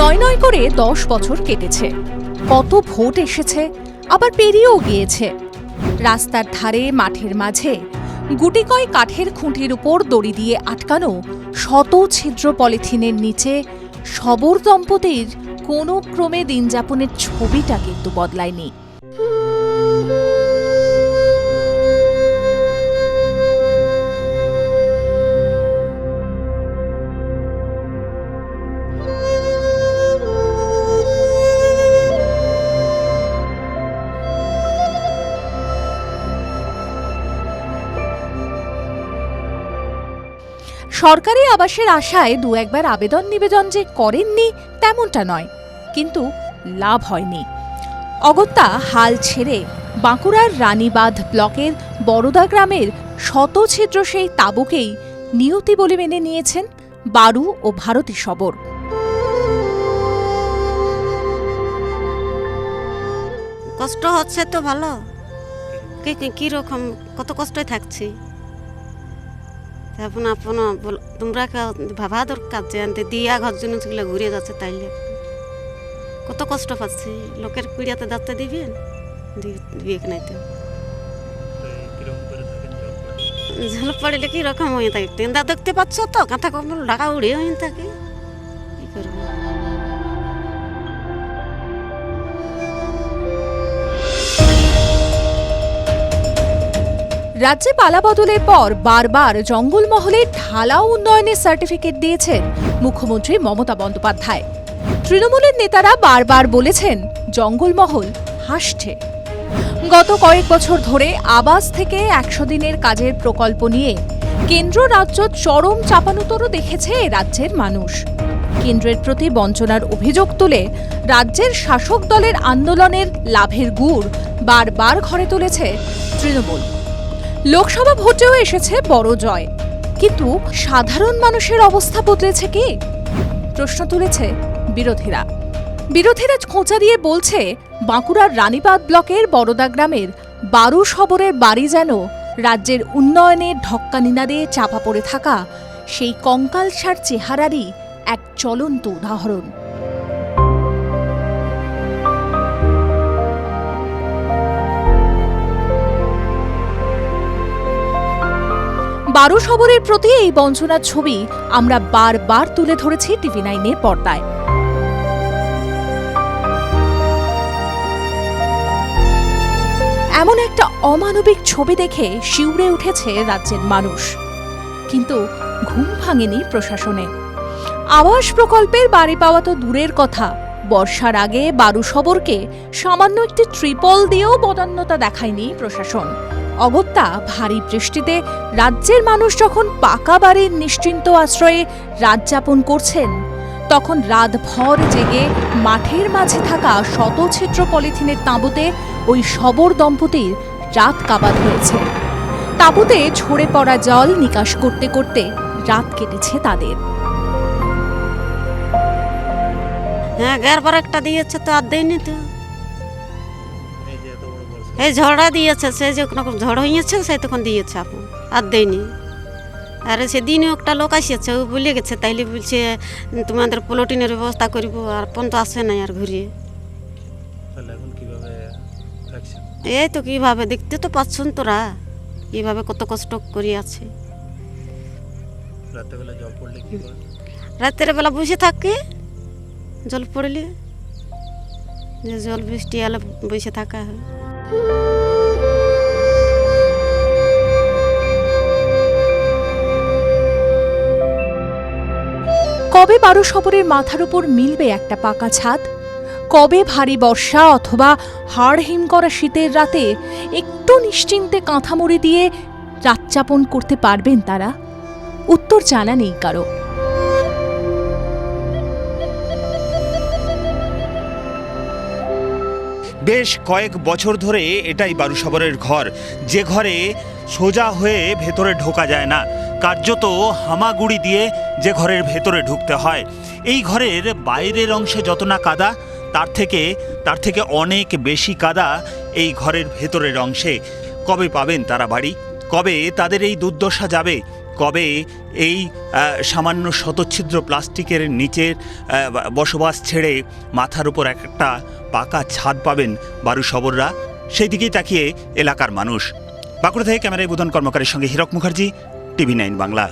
নয় নয় করে দশ বছর কেটেছে। কত ভোট এসেছে, আবার পেরিয়েও গিয়েছে। রাস্তার ধারে, মাঠের মাঝে গুটিকয় কাঠের খুঁটির উপর দড়ি দিয়ে আটকানো শত ছিদ্র পলিথিনের নিচে সবর দম্পতির কোনো ক্রমে দিনযাপনের ছবিটা কিন্তু বদলায়নি। সরকারি আবাসের আশায় দু একবার আবেদন নিবেদন যে করেননি, তেমনটা নয়। কিন্তু লাভ হয়নি। অগত্যা হাল ছেড়ে বাঁকুড়ার রানীবাঁধ ব্লকের বড়দা গ্রামের শতছিদ্র সেই তাঁবুকেই নিয়তি বলে মেনে নিয়েছেন বারু ও ভারতী সবর। কষ্ট হচ্ছে তো ভালো। কি কি- কি রকম কত কষ্টই থাকছি? এখন আপন তোমরা ভাবা দরকার যে আনতে, দিয়া ঘর জন্য সেগুলো ঘুরে যাচ্ছে তাইলে। কত কষ্ট পাচ্ছি, লোকের পিড়িয়াতে যাতে দিবেন? দিবে নাই তো ঝাল পড়লে কি রকম হয়ে থাকে? তেন্দা দেখতে পাচ্ছ তো, কাঁথা কম্বল, ঢাকা উড়ে হয়ে থাকে। কি করব? রাজ্যে পালাবদলের পর বারবার জঙ্গলমহলে ঢালাও উন্নয়নের সার্টিফিকেট দিয়েছেন মুখ্যমন্ত্রী মমতা বন্দ্যোপাধ্যায়। তৃণমূলের নেতারা বারবার বলেছেন, জঙ্গলমহল হাসছে। গত কয়েক বছর ধরে আবাস থেকে একশো দিনের কাজের প্রকল্প নিয়ে কেন্দ্র রাজ্য চরম চাপানুতরও দেখেছে রাজ্যের মানুষ। কেন্দ্রের প্রতি বঞ্চনার অভিযোগ তুলে রাজ্যের শাসক দলের আন্দোলনের লাভের গুড় বারবার ঘরে তুলেছে তৃণমূল। লোকসভা ভোটেও এসেছে বড় জয়। কিন্তু সাধারণ মানুষের অবস্থা বদলেছে কি? প্রশ্ন তুলেছে বিরোধীরা। বিরোধীরা খোঁচা দিয়ে বলছে, বাঁকুড়ার রানীবাদ ব্লকের বড়দা গ্রামের বারু শবরের বাড়ি যেন রাজ্যের উন্নয়নের ঢক্কানিনাদে চাপা পড়ে থাকা সেই কঙ্কালসার চেহারারই এক চলন্ত উদাহরণ। বারো শবরের প্রতি এই বঞ্চনার ছবি আমরা বারবার তুলে ধরেছি টিভি নাইনের পর্দায়। এমন একটা অমানবিক ছবি দেখে শিউরে উঠেছে রাজ্যের মানুষ। কিন্তু ঘুম ভাঙেনি প্রশাসনে। আবাস প্রকল্পের বাড়ি পাওয়া তো দূরের কথা। বর্ষার আগে বারু শবরকে সামান্য একটি ট্রিপল দিয়েও বদান্যতা দেখায়নি প্রশাসন। অগত্যা ভারী বৃষ্টিতে রাজ্যের মানুষ যখন পাকা বাড়ির নিশ্চিন্ত আশ্রয়ে রাত যাপন করছেন, তখন রাতভর জেগে মাঠের মাঝে থাকা শতছিদ্র পলিথিনের তাঁবুতে ওই শবর দম্পতির রাত কাবাদ হয়েছে। তাঁবুতে ঝরে পড়া জল নিকাশ করতে করতে রাত কেটেছে তাদের। হ্যাঁ গ্যারবার একটা দিয়েছে তো আর দেয়নি তো। এই ঝড়া দিয়েছে সে যে যখন ঝড় হয়েছে সে তখন দিয়েছে আপন আর দেয়নি। আর সেদিনও একটা লোক আসিয়েছে ও বলে গেছে তাইলে বলছে তোমাদের প্লটিনের ব্যবস্থা করব আর পন তো আসে নাই আর ঘুরিয়ে। এই তো কীভাবে দেখতে তো পাচ্ছন তোরা কীভাবে কত কষ্ট করে আছে রাতের বেলা বসে থাকে জল পড়লে যে জল বৃষ্টি এলে বসে থাকা হয়। কবে বারো শবরের মাথার উপর মিলবে একটা পাকা ছাদ? কবে ভারী বর্ষা অথবা হাড় হিম করা শীতের রাতে একটু নিশ্চিন্তে কাঁথামুড়ি দিয়ে রাতযাপন করতে পারবেন তারা? উত্তর জানা নেই কারও। বেশ কয়েক বছর ধরে এটাই বারুসাবরের ঘর। যে ঘরে সোজা হয়ে ভেতরে ঢোকা যায় না। কার্যত হামাগুড়ি দিয়ে যে ঘরের ভেতরে ঢুকতে হয়। এই ঘরের বাইরের অংশে যত না কাদা, তার থেকে তার থেকে অনেক বেশি কাদা এই ঘরের ভেতরের অংশে। কবে পাবেন তারা বাড়ি? কবে তাদের এই দুর্দশা যাবে? কবে এই সামান্য শতচ্ছিদ্র প্লাস্টিকের নিচের বসবাস ছেড়ে মাথার উপর একটা পাকা ছাদ পাবেন বারু সবররা? সেই দিকেই তাকিয়ে এলাকার মানুষ। বাঁকুড়া থেকে ক্যামেরায় বোধন কর্মকারীর সঙ্গে হীরক মুখার্জি, টিভি নাইন বাংলা।